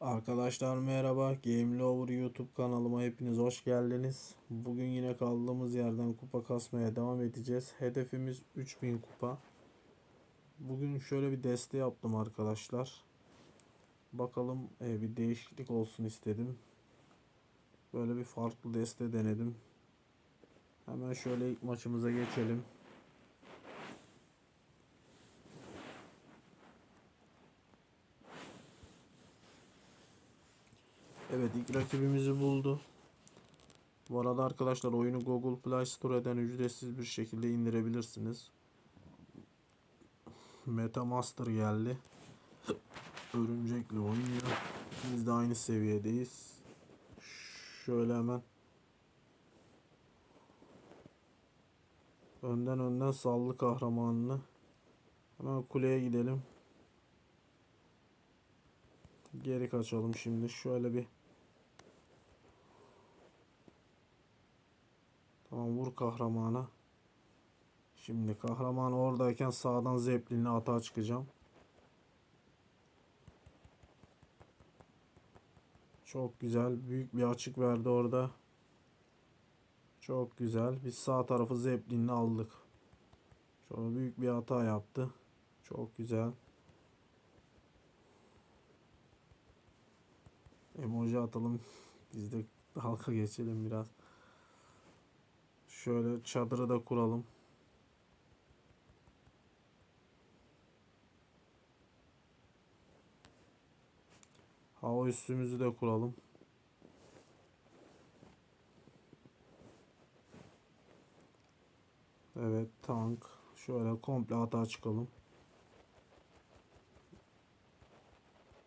Arkadaşlar merhaba. Game Lover YouTube kanalıma hepiniz hoş geldiniz. Bugün yine kaldığımız yerden kupa kasmaya devam edeceğiz. Hedefimiz 3000 kupa. Bugün şöyle bir deste yaptım arkadaşlar. Bakalım e, bir değişiklik olsun istedim. Böyle bir farklı deste denedim. Hemen şöyle ilk maçımıza geçelim. Evet ilk rakibimizi buldu. Bu arada arkadaşlar oyunu Google Play Store'dan ücretsiz bir şekilde indirebilirsiniz. Metamaster geldi. Örümcekle oynuyor. Biz de aynı seviyedeyiz. Şöyle hemen önden önden sallı kahramanını hemen kuleye gidelim. Geri kaçalım şimdi. Şöyle bir Tamam vur kahramana. Şimdi kahraman oradayken sağdan zeplinle atağa çıkacağım. Çok güzel. Büyük bir açık verdi orada. Çok güzel. Biz sağ tarafı zeplinle aldık. Şöyle büyük bir hata yaptı. Çok güzel. Emoji atalım. Biz de halka geçelim biraz. Şöyle çadırı da kuralım. Hava üssümüzü de kuralım. Evet tank. Şöyle komple hata çıkalım.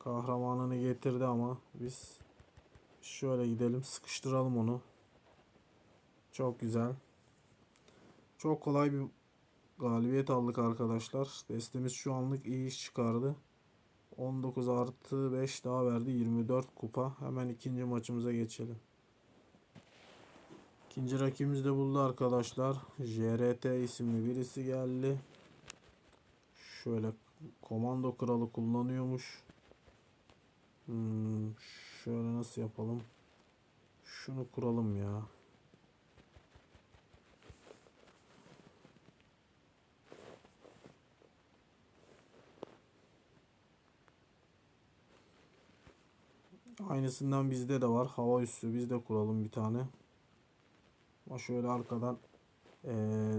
Kahramanını getirdi ama biz şöyle gidelim sıkıştıralım onu. Çok güzel. Çok kolay bir galibiyet aldık arkadaşlar. Destemiz şu anlık iyi iş çıkardı. 19 artı 5 daha verdi. 24 kupa. Hemen ikinci maçımıza geçelim. İkinci rakibimiz de buldu arkadaşlar. JRT isimli birisi geldi. Şöyle komando kralı kullanıyormuş. Hmm, şöyle nasıl yapalım? Şunu kuralım ya. Aynısından bizde de var. Hava üssü biz de kuralım bir tane. Ama şöyle arkadan e,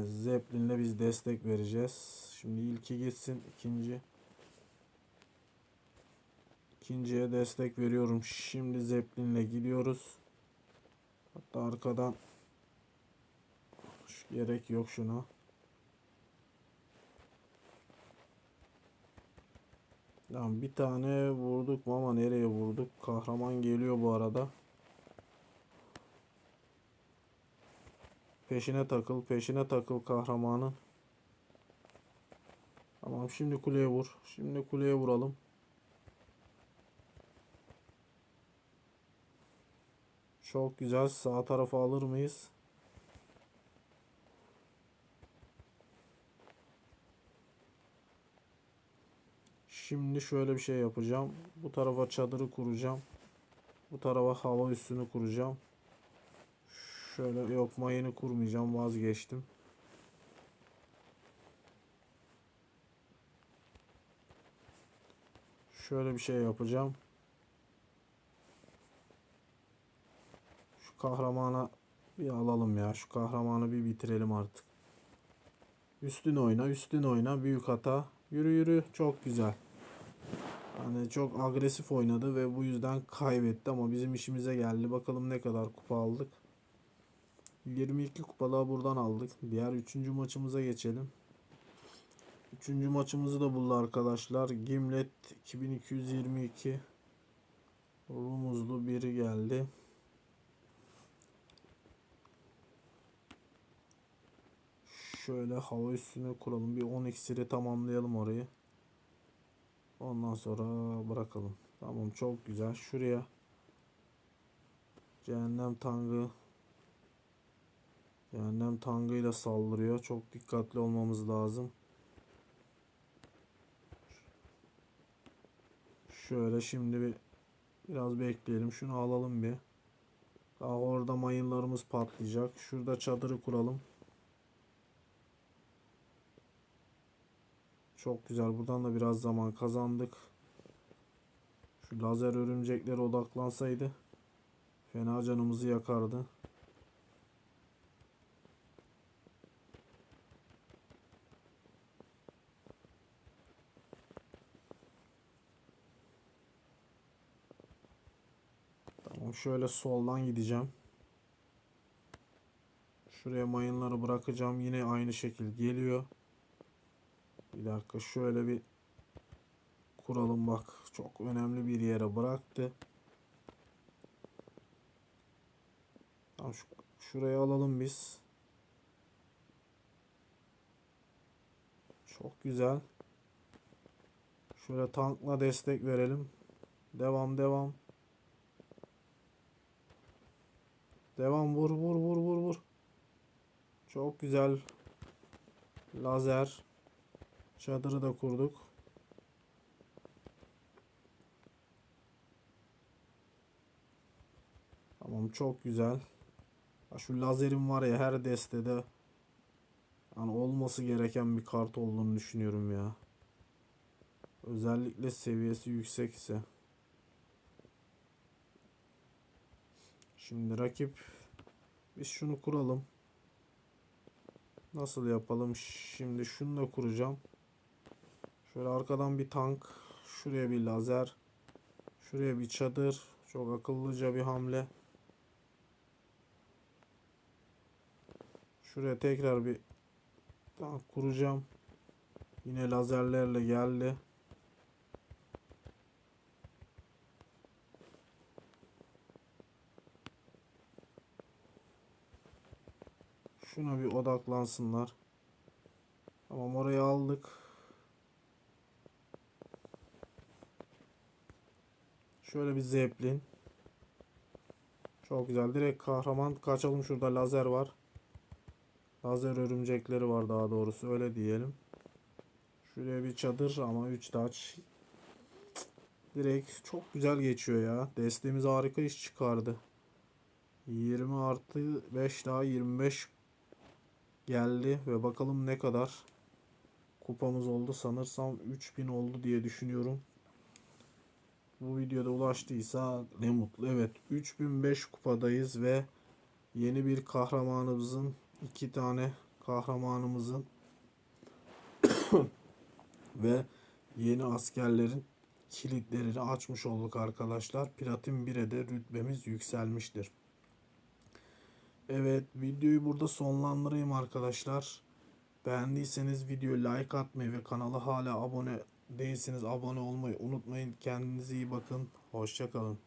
Zeppelin'le biz destek vereceğiz. Şimdi ilki gitsin. ikinci ikinciye destek veriyorum. Şimdi Zeppelin'le gidiyoruz. Hatta arkadan gerek yok şuna. Tamam bir tane vurduk ama nereye vurduk? Kahraman geliyor bu arada. Peşine takıl, peşine takıl kahramanın. Tamam şimdi kuleye vur. Şimdi kuleye vuralım. Çok güzel. Sağ tarafa alır mıyız? Şimdi şöyle bir şey yapacağım. Bu tarafa çadırı kuracağım. Bu tarafa hava üstünü kuracağım. Şöyle yok mayını kurmayacağım vazgeçtim. Şöyle bir şey yapacağım. Kahramana bir alalım ya. Şu kahramanı bir bitirelim artık. Üstün oyna, üstün oyna. Büyük hata. Yürü yürü. Çok güzel. Hani çok agresif oynadı ve bu yüzden kaybetti ama bizim işimize geldi. Bakalım ne kadar kupa aldık. 22 kupalığa buradan aldık. Diğer 3. maçımıza geçelim. 3. maçımızı da buldu arkadaşlar. Gimlet 2222 Rumuzlu biri geldi. Şöyle hava üstüne kuralım. Bir 10 iksiri tamamlayalım orayı. Ondan sonra bırakalım. Tamam çok güzel. Şuraya Cehennem Tangı Cehennem Tangı'yla saldırıyor. Çok dikkatli olmamız lazım. Şöyle şimdi bir Biraz bekleyelim. Şunu alalım bir. Daha orada mayınlarımız patlayacak. Şurada çadırı kuralım. Çok güzel. Buradan da biraz zaman kazandık. Şu lazer örümcekleri odaklansaydı fena canımızı yakardı. Tamam şöyle soldan gideceğim. Şuraya mayınları bırakacağım. Yine aynı şekil geliyor. Bir dakika şöyle bir kuralım bak. Çok önemli bir yere bıraktı. Tamam şu, şuraya alalım biz. Çok güzel. Şöyle tankla destek verelim. Devam devam. Devam vur vur vur vur vur. Çok güzel. Lazer. Çadırı da kurduk. Tamam çok güzel. Şu lazerin var ya her destede yani olması gereken bir kart olduğunu düşünüyorum ya. Özellikle seviyesi yüksek ise. Şimdi rakip biz şunu kuralım. Nasıl yapalım? Şimdi şunu da kuracağım. Şöyle arkadan bir tank, şuraya bir lazer, şuraya bir çadır. Çok akıllıca bir hamle. Şuraya tekrar bir tank kuracağım. Yine lazerlerle geldi. Şuna bir odaklansınlar. Tamam orayı aldık. Şöyle bir zeplin. Çok güzel. Direkt kahraman kaçalım. Şurada lazer var. Lazer örümcekleri var daha doğrusu. Öyle diyelim. Şuraya bir çadır ama 3 taç. Direkt çok güzel geçiyor ya. Desteğimiz harika iş çıkardı. 20 artı 5 daha 25 geldi ve bakalım ne kadar kupamız oldu. Sanırsam 3000 oldu diye düşünüyorum. Bu videoda ulaştıysa ne mutlu. Evet 3005 kupadayız ve yeni bir kahramanımızın iki tane kahramanımızın ve yeni askerlerin kilitlerini açmış olduk arkadaşlar. Platin 1'e de rütbemiz yükselmiştir. Evet videoyu burada sonlandırayım arkadaşlar. Beğendiyseniz videoyu like atmayı ve kanala hala abone değilseniz abone olmayı unutmayın. Kendinize iyi bakın. Hoşçakalın.